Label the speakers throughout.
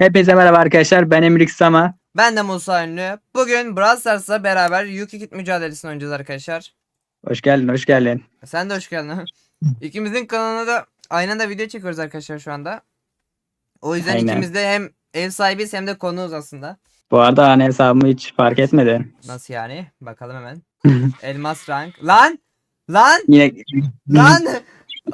Speaker 1: Hepinize merhaba arkadaşlar. Ben Emrik Sama.
Speaker 2: Ben de Musa Ünlü. Bugün Brawl Stars'la beraber Yuki Kit mücadelesini oynayacağız arkadaşlar.
Speaker 1: Hoş geldin, hoş geldin.
Speaker 2: Sen de hoş geldin. İkimizin kanalına da aynı anda video çekiyoruz arkadaşlar şu anda. O yüzden
Speaker 1: Aynen.
Speaker 2: ikimiz de hem ev sahibiyiz hem de konuğuz aslında.
Speaker 1: Bu arada hani hesabımı hiç fark etmedin.
Speaker 2: Nasıl yani? Bakalım hemen. Elmas rank. Lan! Lan!
Speaker 1: Yine
Speaker 2: Lan!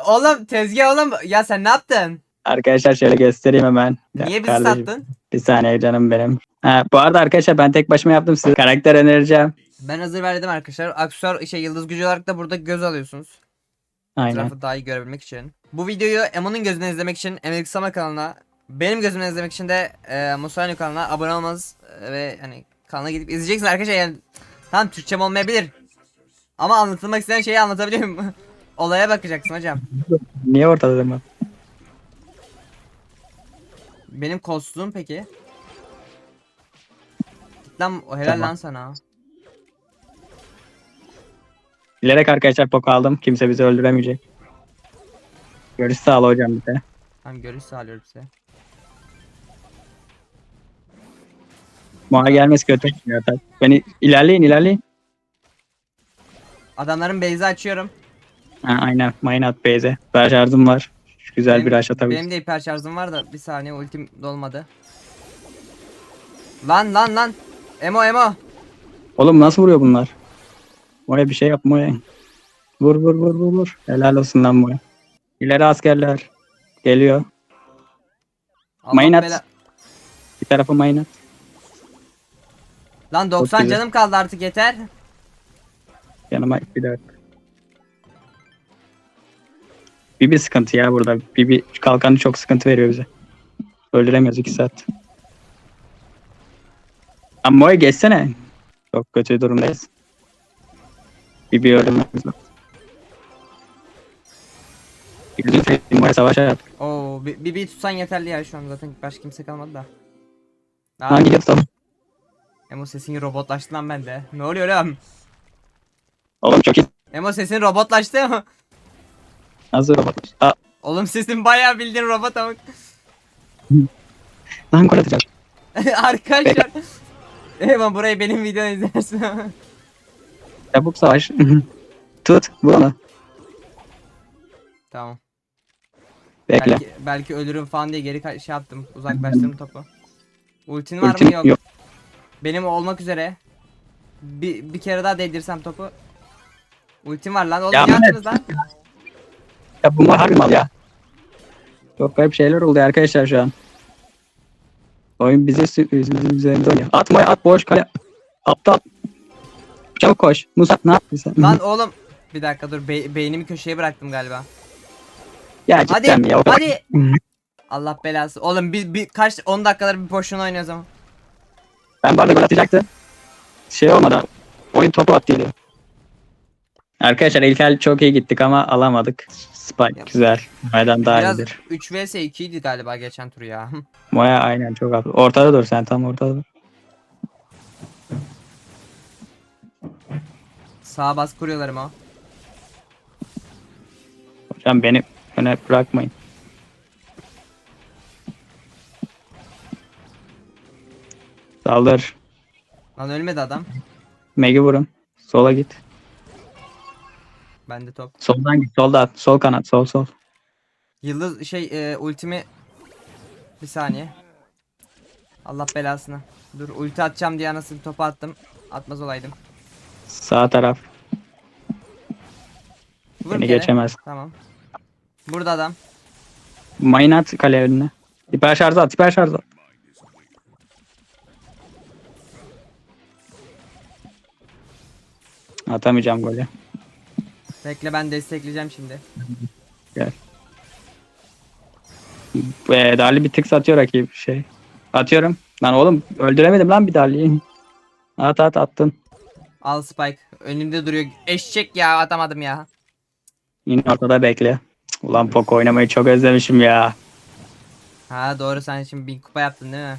Speaker 2: oğlum tezgah oğlum. Ya sen ne yaptın?
Speaker 1: Arkadaşlar şöyle göstereyim hemen.
Speaker 2: Niye bizi
Speaker 1: kardeşim,
Speaker 2: sattın?
Speaker 1: Bir saniye canım benim. Ha, bu arada arkadaşlar ben tek başıma yaptım size. Karakter önereceğim.
Speaker 2: Ben hazır verdim arkadaşlar. Aksesuar şey yıldız gücü olarak da burada göz alıyorsunuz.
Speaker 1: Aynen.
Speaker 2: Etrafı daha iyi görebilmek için. Bu videoyu Emo'nun gözünden izlemek için Emelik Sama kanalına, benim gözümden izlemek için de e, Musa Ünlü kanalına abone olmanız e, ve hani kanala gidip izleyeceksiniz arkadaşlar yani tam Türkçem olmayabilir. Ama anlatılmak istenen şeyi anlatabiliyorum. Olaya bakacaksın hocam.
Speaker 1: Niye ortada durma?
Speaker 2: Benim kostüm peki? Lan helal
Speaker 1: Tamam.
Speaker 2: lan sana.
Speaker 1: Bilerek arkadaşlar pok aldım. Kimse bizi öldüremeyecek. Görüş sağla hocam bir de.
Speaker 2: Tamam görüş sağlıyorum size.
Speaker 1: Muha gelmesi kötü. Tabii. Beni ilerleyin ilerleyin.
Speaker 2: Adamların base'i açıyorum.
Speaker 1: Ha, aynen. Maynat Beyze. Ben şarjım var. Güzel
Speaker 2: Benim-
Speaker 1: bir aş atabiliriz.
Speaker 2: Benim de hiper şarjım var da bir saniye ultim dolmadı. Lan lan lan. Emo Emo.
Speaker 1: Oğlum nasıl vuruyor bunlar? Moya bir şey yap Moya. Vur vur vur vur vur. Helal olsun lan Moya. İleri askerler. Geliyor.
Speaker 2: Bela-
Speaker 1: Bir tarafı maynat.
Speaker 2: Lan 90
Speaker 1: güzel.
Speaker 2: canım kaldı artık yeter.
Speaker 1: Yanıma bir dakika. Bir sıkıntı ya burada. Bir kalkanı çok sıkıntı veriyor bize. Öldüremiyoruz iki saat. Ama Moya geçsene. Çok kötü durumdayız. Bir öldürmemiz lazım. Moya savaşa yap.
Speaker 2: Oo bir, bir tutsan yeterli ya şu an zaten başka kimse kalmadı da. Aa,
Speaker 1: Hangi yapsam?
Speaker 2: Emo sesini robotlaştı lan bende. Ne oluyor lan?
Speaker 1: Oğlum çok iyi.
Speaker 2: Emo sesin robotlaştı
Speaker 1: Nasıl robot? Aa,
Speaker 2: Oğlum sesin bayağı bildiğin robot ama.
Speaker 1: lan gol atacağım.
Speaker 2: Arkadaşlar. Emo burayı benim videonu izlersin.
Speaker 1: Çabuk savaş. Tut. Vur onu.
Speaker 2: tamam.
Speaker 1: Bekle.
Speaker 2: Belki, belki ölürüm falan diye geri ka- şey yaptım. Uzaklaştırdım topu. Ultin var
Speaker 1: Ultim
Speaker 2: mı? Yok.
Speaker 1: yok.
Speaker 2: Benim olmak üzere. Bir, bir kere daha değdirsem topu. Ultim var lan. Oğlum
Speaker 1: Ya
Speaker 2: ne
Speaker 1: Mehmet.
Speaker 2: yaptınız lan?
Speaker 1: Ya bunlar harbi mal ya. Çok garip şeyler oldu arkadaşlar şu an. Oyun bize bizim üzerinde oynuyor. Atma at boş kale. Aptal. Çabuk koş. Musa ne yaptın sen?
Speaker 2: Lan oğlum. Bir dakika dur. Be- beynimi köşeye bıraktım galiba.
Speaker 1: ya
Speaker 2: Hadi.
Speaker 1: mi ya?
Speaker 2: Hadi. Allah belası. Oğlum bir, bir kaç 10 dakikalar bir boşuna oynuyoruz ama.
Speaker 1: Ben bu arada gol atacaktım. Şey olmadı. Oyun topu attıydı. Arkadaşlar ilk el çok iyi gittik ama alamadık. Spike güzel. Moya'dan daha
Speaker 2: Biraz
Speaker 1: iyidir.
Speaker 2: 3 vs 2 idi galiba geçen tur ya.
Speaker 1: Moya aynen çok haklı. Ortada dur sen tam ortada dur.
Speaker 2: Sağa bas kuruyorlar ama.
Speaker 1: Hocam beni öne bırakmayın. Saldır.
Speaker 2: Lan ölmedi adam.
Speaker 1: Meg'i vurun. Sola git.
Speaker 2: Bende top.
Speaker 1: Soldan git. Solda at. Sol kanat. Sol sol.
Speaker 2: Yıldız şey e, ultimi bir saniye. Allah belasını. Dur ulti atacağım diye nasıl topu attım. Atmaz olaydım.
Speaker 1: Sağ taraf.
Speaker 2: Vur
Speaker 1: Beni
Speaker 2: kere.
Speaker 1: geçemez.
Speaker 2: Tamam. Burada adam.
Speaker 1: Maynat kale önüne. Hiper şarjı at. Hiper şarjı at. Atamayacağım golü.
Speaker 2: Bekle ben destekleyeceğim şimdi.
Speaker 1: Gel. Ee, Dali bir tık satıyor rakip şey. Atıyorum. Lan oğlum öldüremedim lan bir Dali'yi. At at attın.
Speaker 2: Al Spike. Önümde duruyor. Eşek ya atamadım ya.
Speaker 1: Yine ortada bekle. Ulan Poco oynamayı çok özlemişim ya.
Speaker 2: Ha doğru sen şimdi bin kupa yaptın değil mi?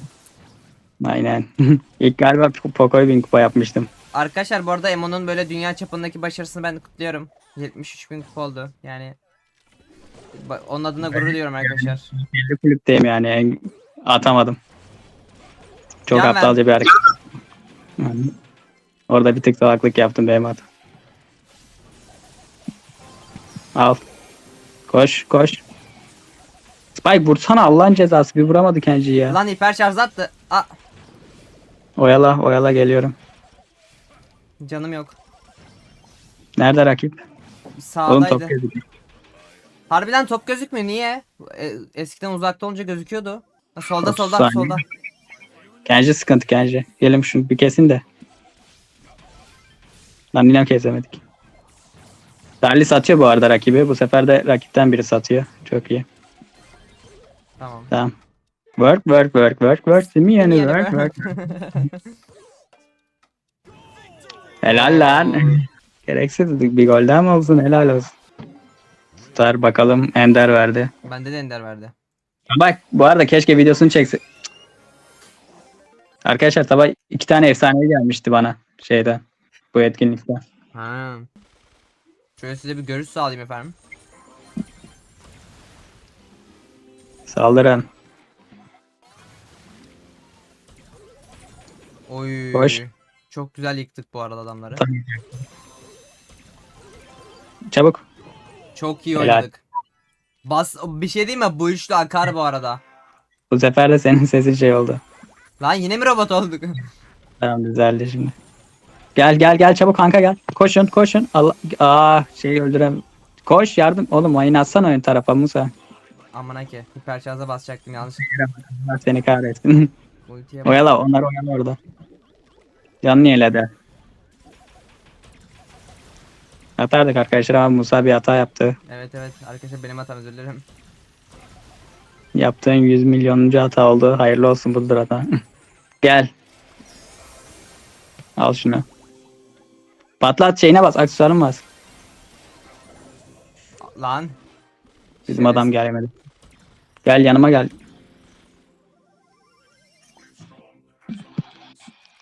Speaker 1: Aynen. İlk galiba Poco'yu bin kupa yapmıştım.
Speaker 2: Arkadaşlar bu arada Emo'nun böyle dünya çapındaki başarısını ben kutluyorum. 73 bin kupa oldu. Yani onun adına gurur duyuyorum arkadaşlar.
Speaker 1: Belli kulüpteyim yani. Atamadım. Çok
Speaker 2: ver.
Speaker 1: aptalca bir hareket. Orada bir tık salaklık yaptım benim hatam. Al. Koş koş. Spike vursana Allah'ın cezası bir vuramadı Kenji'yi ya.
Speaker 2: Lan hiper şarj attı. Aa,
Speaker 1: Oyala oyala geliyorum.
Speaker 2: canım yok.
Speaker 1: Nerede rakip?
Speaker 2: Sağdaydı.
Speaker 1: top gözüküyor.
Speaker 2: Harbiden top gözükmüyor niye? E, eskiden uzakta olunca gözüküyordu. Ha, solda
Speaker 1: 30
Speaker 2: solda
Speaker 1: saniye.
Speaker 2: solda.
Speaker 1: Kenji sıkıntı Kenji. Gelin şunu bir kesin de. Lan yine kesemedik. Darli satıyor bu arada rakibi. Bu sefer de rakipten biri satıyor. Çok iyi.
Speaker 2: Tamam.
Speaker 1: Tamam. Work work work work work. Simi
Speaker 2: Yeni
Speaker 1: work work. Helal lan. Gereksiz bir golden mi olsun helal olsun. Tutar bakalım Ender verdi.
Speaker 2: Bende de ender verdi.
Speaker 1: Bak bu arada keşke videosunu çekse. Arkadaşlar sabah iki tane efsane gelmişti bana şeyden. Bu etkinlikte.
Speaker 2: Ha. Şöyle size bir görüş sağlayayım efendim.
Speaker 1: Saldırın.
Speaker 2: Oy.
Speaker 1: Hoş.
Speaker 2: Çok güzel yıktık bu arada adamları.
Speaker 1: Çabuk.
Speaker 2: Çok iyi
Speaker 1: Helal.
Speaker 2: oynadık. Bas bir şey değil mi? Bu üçlü akar bu arada.
Speaker 1: Bu sefer de senin sesin şey oldu.
Speaker 2: Lan yine mi robot olduk?
Speaker 1: Tamam düzeldi şimdi. Gel gel gel çabuk kanka gel. Koşun koşun. Allah Aa şeyi öldürem. Koş yardım. Oğlum oyun atsana ön tarafa Musa.
Speaker 2: Amına ki. Hiper şarja basacaktım yanlış.
Speaker 1: Seni kahretsin.
Speaker 2: Ultiye bak.
Speaker 1: oyala onlar oyala orada. Canlı yelede. Atardık arkadaşlar ama Musa bir hata yaptı.
Speaker 2: Evet evet arkadaşlar benim hatam özür dilerim.
Speaker 1: Yaptığın 100 milyonuncu hata oldu. Hayırlı olsun budur hata. Gel. Al şunu. Patlat şeyine bas. Aksesuarın bas.
Speaker 2: Lan.
Speaker 1: Bizim adam gelmedi. Gel yanıma gel.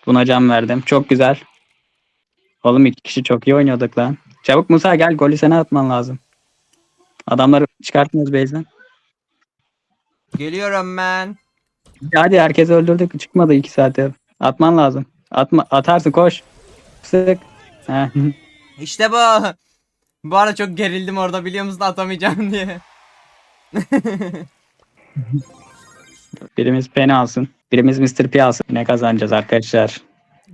Speaker 1: Buna can verdim. Çok güzel. Oğlum iki kişi çok iyi oynuyorduk lan. Çabuk Musa gel golü sana atman lazım. Adamları çıkartmıyoruz base'den.
Speaker 2: Geliyorum ben.
Speaker 1: Hadi herkesi öldürdük. Çıkmadı iki saate. Atman lazım. Atma, atarsın koş. Sık. Heh.
Speaker 2: İşte bu. Bu arada çok gerildim orada biliyor musun atamayacağım diye.
Speaker 1: Birimiz Penny alsın. Birimiz Mr. P alsın. Ne kazanacağız arkadaşlar?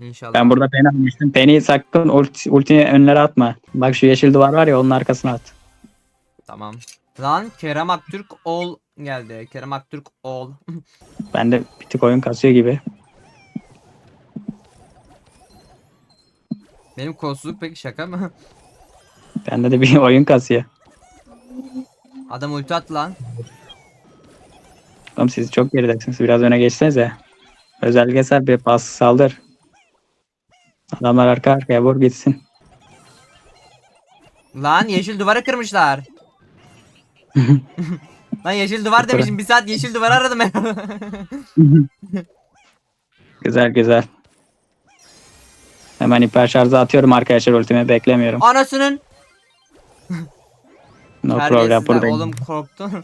Speaker 2: İnşallah.
Speaker 1: Ben burada Penny almıştım. Penny'yi sakın ulti, ultini önlere atma. Bak şu yeşil duvar var ya onun arkasına at.
Speaker 2: Tamam. Lan Kerem Aktürk Ol geldi. Kerem Aktürk Ol.
Speaker 1: Ben de bir tık oyun kasıyor gibi.
Speaker 2: Benim kolsuzluk peki şaka mı?
Speaker 1: Bende de bir oyun kasıyor.
Speaker 2: Adam ulti attı lan.
Speaker 1: Oğlum siz çok geridesiniz. Biraz öne geçsenize. Özel geser bir pas saldır. Adamlar arka arkaya vur gitsin.
Speaker 2: Lan yeşil duvara kırmışlar. Lan yeşil duvar demişim. Bir saat yeşil duvar aradım ben.
Speaker 1: Güzel güzel. Hemen hiper şarjı atıyorum arkadaşlar ultimi beklemiyorum.
Speaker 2: Anasının.
Speaker 1: No problem buradayım.
Speaker 2: Oğlum korktum.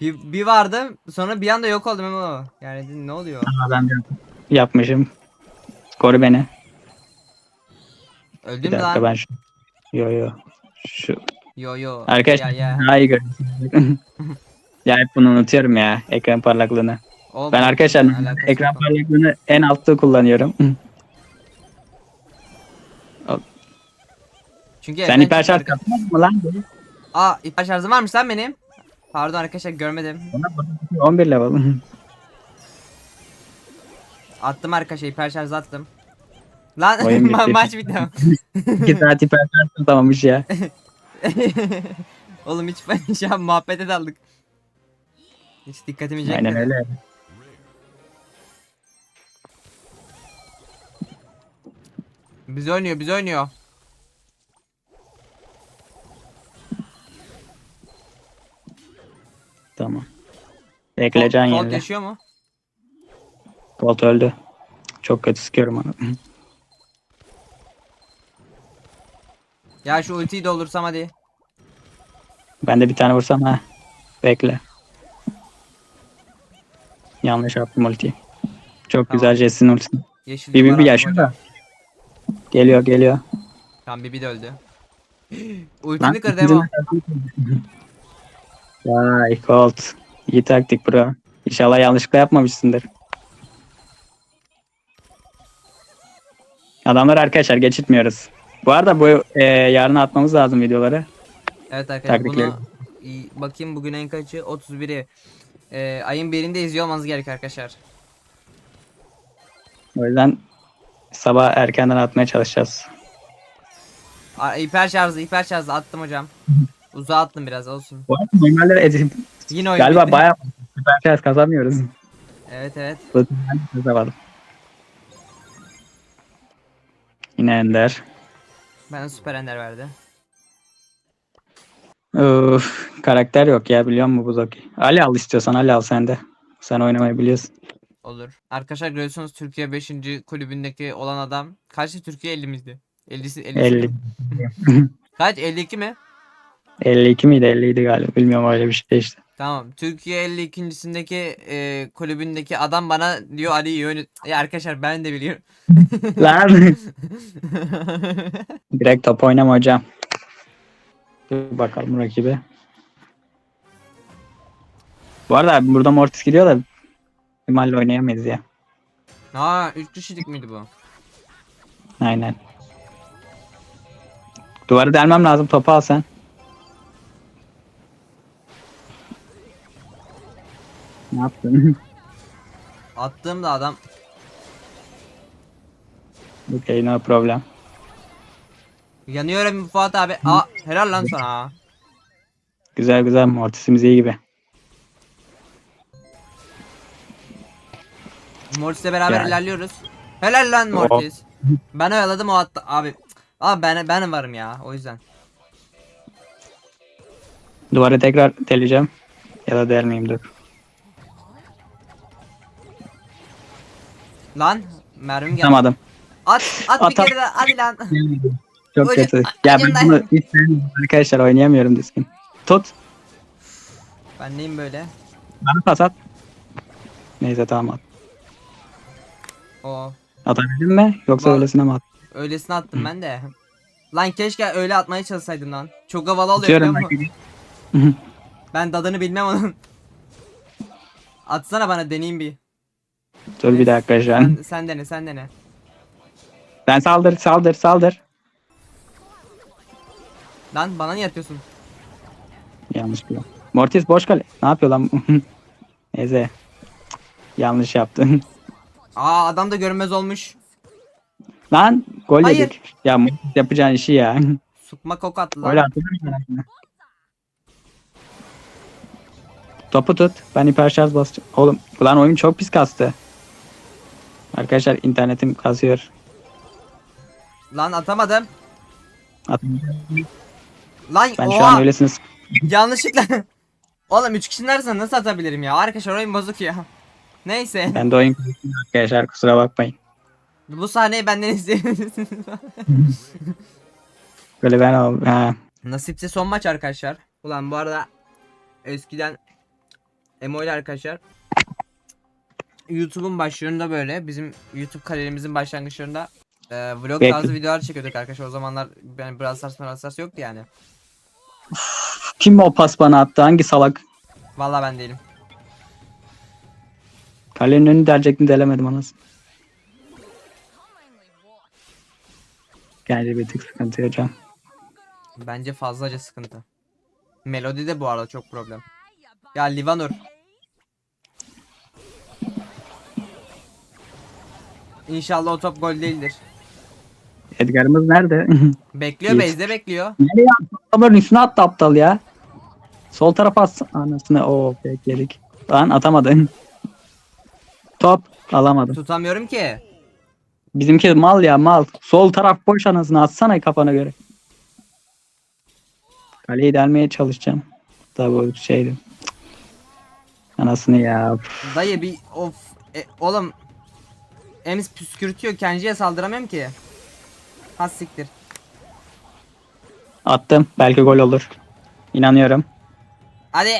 Speaker 2: bir, bir vardı sonra bir anda yok oldum ama yani ne oluyor?
Speaker 1: Aa, ben de yapmışım. Koru beni.
Speaker 2: Öldüm
Speaker 1: dakika
Speaker 2: lan?
Speaker 1: ben şu. Yo yo. Şu.
Speaker 2: Yo yo.
Speaker 1: Arkadaşlar
Speaker 2: Ya, ya.
Speaker 1: daha iyi görüyorsunuz. ya hep bunu unutuyorum ya ekran parlaklığını.
Speaker 2: Oğlum,
Speaker 1: Ben arkadaşlar ekran
Speaker 2: yok.
Speaker 1: parlaklığını en altta kullanıyorum.
Speaker 2: Çünkü
Speaker 1: Sen hiper şarj katmadın mı lan?
Speaker 2: Aa hiper şarjım varmış lan benim. Pardon arkadaşlar görmedim.
Speaker 1: 11 level.
Speaker 2: Attım arkadaşlar hiper şarj attım. Lan
Speaker 1: Oyun
Speaker 2: ma-
Speaker 1: bitti.
Speaker 2: maç bitti.
Speaker 1: 2 saat hiper şarj tutamamış ya.
Speaker 2: Oğlum hiç şu an muhabbete daldık. Hiç dikkatimi çekmedi.
Speaker 1: Aynen öyle.
Speaker 2: Biz oynuyor biz oynuyor.
Speaker 1: Tamam. Bekleyeceksin
Speaker 2: Colt
Speaker 1: yerine.
Speaker 2: yaşıyor mu?
Speaker 1: Colt öldü. Çok kötü sıkıyorum onu.
Speaker 2: Ya şu ultiyi doldursam hadi.
Speaker 1: Ben de bir tane vursam ha. Bekle. Yanlış attım ultiyi. Çok
Speaker 2: Tamam.
Speaker 1: güzel Jesse'nin ultisi.
Speaker 2: Yeşil
Speaker 1: Bir bir
Speaker 2: duvar
Speaker 1: bir
Speaker 2: attım hocam.
Speaker 1: da. Geliyor geliyor.
Speaker 2: Tamam Bibi de öldü.
Speaker 1: Lan,
Speaker 2: Ultimi kırdı
Speaker 1: ikinci-
Speaker 2: Emo.
Speaker 1: Vay Colt. İyi taktik bro. İnşallah yanlışlıkla yapmamışsındır. Adamlar arkadaşlar geçitmiyoruz. Bu arada bu e, yarın atmamız lazım videoları.
Speaker 2: Evet arkadaşlar
Speaker 1: Tabrikler.
Speaker 2: bunu bakayım bugün en kaçı 31'i. Ee, ayın birinde izliyor olmanız gerek arkadaşlar.
Speaker 1: O yüzden sabah erkenden atmaya çalışacağız.
Speaker 2: Aa, hiper şarjı hiper şarjı attım hocam. Uzağa attım biraz olsun.
Speaker 1: Bu arada normalde edip
Speaker 2: Yine oyun
Speaker 1: galiba
Speaker 2: bitti.
Speaker 1: bayağı süper şans kazanmıyoruz.
Speaker 2: Evet evet.
Speaker 1: Kazanamadım. Yine Ender.
Speaker 2: Bana süper ender verdi.
Speaker 1: Öf, karakter yok ya biliyor musun Buzoki? Ali al istiyorsan Ali al sen de. Sen oynamayı biliyorsun.
Speaker 2: Olur. Arkadaşlar görüyorsunuz Türkiye 5. kulübündeki olan adam. Kaçtı Türkiye 50 miydi? 50'si 50'si
Speaker 1: 50.
Speaker 2: Kaç 52 mi?
Speaker 1: 52 miydi 50 idi galiba bilmiyorum öyle bir şey işte.
Speaker 2: Tamam. Türkiye 52.sindeki e, kulübündeki adam bana diyor Ali iyi oyunu. Ya arkadaşlar ben de biliyorum.
Speaker 1: Lan direkt top oynama hocam. Dur bakalım rakibe. Bu arada burada Mortis gidiyor da ihtimalle oynayamayız ya.
Speaker 2: ha 3 kişilik miydi bu?
Speaker 1: Aynen. Duvarı delmem lazım topu al sen. Ne yaptın?
Speaker 2: Attığımda adam
Speaker 1: okay no problem.
Speaker 2: yanıyorum Fuat abi. Aa helal lan sana.
Speaker 1: Güzel güzel Mortis'imiz iyi gibi.
Speaker 2: Mortis'le beraber
Speaker 1: Yani.
Speaker 2: ilerliyoruz. Helal lan. Mortis. Ben oyaladım o attı abi. Abi ben ben varım ya o yüzden.
Speaker 1: Duvarı tekrar deleceğim. Ya da delmeyeyim dur.
Speaker 2: Lan mermim geldi.
Speaker 1: Tutamadım.
Speaker 2: At at bir
Speaker 1: Atam-
Speaker 2: kere daha hadi lan.
Speaker 1: Çok
Speaker 2: Öyle-
Speaker 1: kötü. Ya ben bunu hiç sevmiyorum arkadaşlar oynayamıyorum düzgün. Tut.
Speaker 2: Ben neyim böyle?
Speaker 1: Bana pas at. Neyse tamam at.
Speaker 2: O
Speaker 1: Atabildin mi? Yoksa
Speaker 2: Vallahi-
Speaker 1: öylesine mi at?
Speaker 2: öylesine attım ben de. Lan keşke öyle atmaya çalışsaydım lan. Çok havalı oluyor biliyor
Speaker 1: Atıyorum
Speaker 2: musun?
Speaker 1: ben.
Speaker 2: Ben tadını bilmem onun. Atsana bana deneyeyim bir.
Speaker 1: Dur bir dakika.
Speaker 2: Sen, sen dene sen dene.
Speaker 1: Sen saldır saldır saldır.
Speaker 2: Lan bana niye atıyorsun?
Speaker 1: Yanlış biliyorum. Mortis boş kale. Ne yapıyor lan? Neyse. Yanlış yaptın.
Speaker 2: Aa adam da görünmez olmuş.
Speaker 1: Lan gol
Speaker 2: Hayır.
Speaker 1: yedik. Ya Mortis yapacağın işi ya.
Speaker 2: Sukma kok attı lan.
Speaker 1: Atılır lan? Topu tut. Ben hiper şarj basacağım. Oğlum ulan oyun çok pis kastı. Arkadaşlar internetim kasıyor.
Speaker 2: Lan atamadım.
Speaker 1: At-
Speaker 2: Lan
Speaker 1: Ben
Speaker 2: oha.
Speaker 1: şu an öylesiniz.
Speaker 2: Yanlışlıkla. Oğlum 3 kişinin arasında nasıl atabilirim ya? Arkadaşlar oyun bozuk ya. Neyse.
Speaker 1: Ben de oyun arkadaşlar kusura bakmayın.
Speaker 2: Bu sahneyi benden izleyebilirsiniz.
Speaker 1: Böyle ben ol. Ha.
Speaker 2: Nasipse son maç arkadaşlar. Ulan bu arada eskiden Emo ile arkadaşlar YouTube'un başlarında böyle bizim YouTube kariyerimizin başlangıçlarında e, vlog
Speaker 1: Bekle.
Speaker 2: tarzı videolar çekiyorduk arkadaşlar. O zamanlar ben Brawl Stars Brawl Stars yoktu yani.
Speaker 1: Kim o pas bana attı? Hangi salak?
Speaker 2: Vallahi ben değilim.
Speaker 1: Kalenin önünü delecektim delemedim anasını. Bence bir tık sıkıntı hocam.
Speaker 2: Bence fazlaca sıkıntı. Melodi de bu arada çok problem. Ya Livanur. İnşallah o top gol değildir.
Speaker 1: Edgar'ımız nerede?
Speaker 2: Bekliyor
Speaker 1: Geç.
Speaker 2: base'de bekliyor.
Speaker 1: Nereye attı? Adamların üstüne attı aptal ya. Sol tarafa at. Anasını o bekledik. Lan atamadın. Top alamadım.
Speaker 2: Tutamıyorum ki.
Speaker 1: Bizimki mal ya mal. Sol taraf boş anasını atsana kafana göre. Kaleyi delmeye çalışacağım. Tabi o şeydi. Anasını ya.
Speaker 2: Dayı bir of. E, oğlum. Ems püskürtüyor. Kenji'ye saldıramıyorum ki. Ha siktir.
Speaker 1: Attım. Belki gol olur. İnanıyorum.
Speaker 2: Hadi.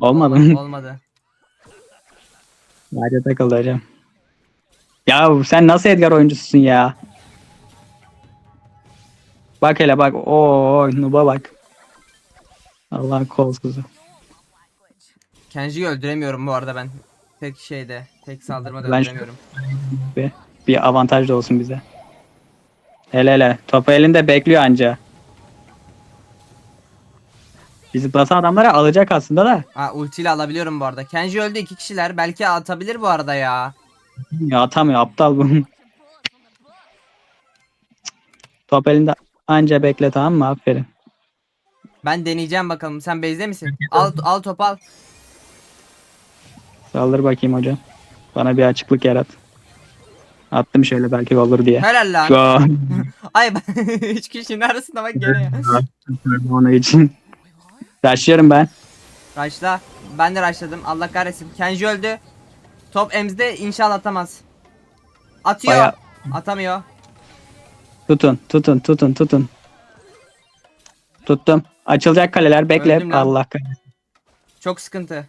Speaker 1: Olmadı.
Speaker 2: Olmadı. olmadı.
Speaker 1: Hadi takıldı hocam. Ya sen nasıl Edgar oyuncususun ya? Bak hele bak. Oo Nuba bak. Allah'ın kolsuzu.
Speaker 2: Kenji'yi öldüremiyorum bu arada ben. Tek şeyde, tek saldırmada
Speaker 1: Ben-
Speaker 2: öldüremiyorum.
Speaker 1: Bir, bir avantaj da olsun bize. Hele hele. Topu elinde bekliyor anca. Bizi basan adamlara alacak aslında da.
Speaker 2: Aa ultiyle alabiliyorum bu arada. Kenji öldü iki kişiler. Belki atabilir bu arada ya.
Speaker 1: Ya atamıyor aptal bu. Top elinde anca bekle tamam mı? Aferin.
Speaker 2: Ben deneyeceğim bakalım. Sen base'de misin? Al al top al.
Speaker 1: Saldır bakayım hocam. Bana bir açıklık yarat. Attım şöyle belki olur diye.
Speaker 2: Helal lan. Ay ben üç kişinin arasında bak gene ya.
Speaker 1: onun için. Taşıyorum ben.
Speaker 2: Raşla. Ben de raşladım. Allah kahretsin. Kenji öldü. Top emzde inşallah atamaz. Atıyor.
Speaker 1: Baya-
Speaker 2: Atamıyor.
Speaker 1: Tutun, tutun, tutun, tutun. Tuttum. Açılacak kaleler bekle. Allah kahretsin.
Speaker 2: Çok sıkıntı.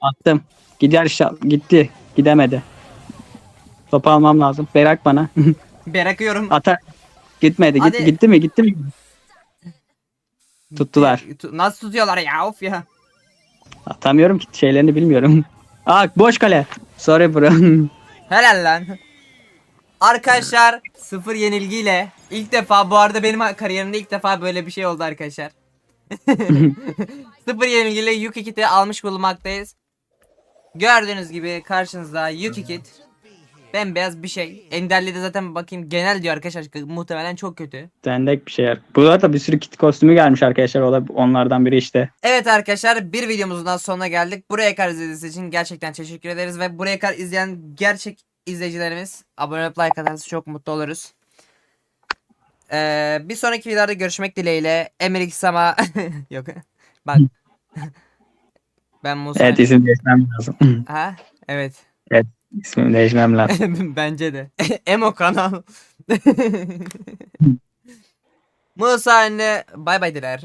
Speaker 1: Attım. Gider inşallah. Gitti. Gidemedi. Topu almam lazım. Berak bana.
Speaker 2: Bırakıyorum.
Speaker 1: Atar. Gitmedi. Git,
Speaker 2: Hadi.
Speaker 1: gitti mi? Gitti mi? Tuttular.
Speaker 2: Tu- Nasıl tutuyorlar ya of ya.
Speaker 1: Atamıyorum ki şeylerini bilmiyorum. Aa boş kale. Sorry bro.
Speaker 2: Helal lan. Arkadaşlar sıfır yenilgiyle ilk defa bu arada benim kariyerimde ilk defa böyle bir şey oldu arkadaşlar. sıfır yenilgiyle Yuki Kit'i almış bulunmaktayız. Gördüğünüz gibi karşınızda Yuki Kit. Bembeyaz bir şey. Enderli de zaten bakayım genel diyor arkadaşlar. Muhtemelen çok kötü.
Speaker 1: Sendek bir şeyler. Bu arada bir sürü kit kostümü gelmiş arkadaşlar. O da onlardan biri işte.
Speaker 2: Evet arkadaşlar bir videomuzun daha sonuna geldik. Buraya kadar izlediğiniz için gerçekten teşekkür ederiz. Ve buraya kadar izleyen gerçek izleyicilerimiz abone olup like atarsanız çok mutlu oluruz. Ee, bir sonraki videoda görüşmek dileğiyle. Emir Sama yok. Bak. Ben Musa.
Speaker 1: Evet isim değişmem lazım.
Speaker 2: Ha? Evet.
Speaker 1: İsmimi değişmem lazım.
Speaker 2: Bence de. Emo kanal. Musa anne bay bay diler.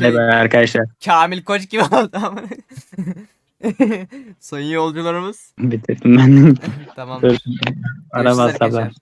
Speaker 1: Bay bay arkadaşlar.
Speaker 2: Kamil Koç gibi oldu ama. Sayın yolcularımız.
Speaker 1: Bitirdim ben.
Speaker 2: Tamam.
Speaker 1: Araba sabah.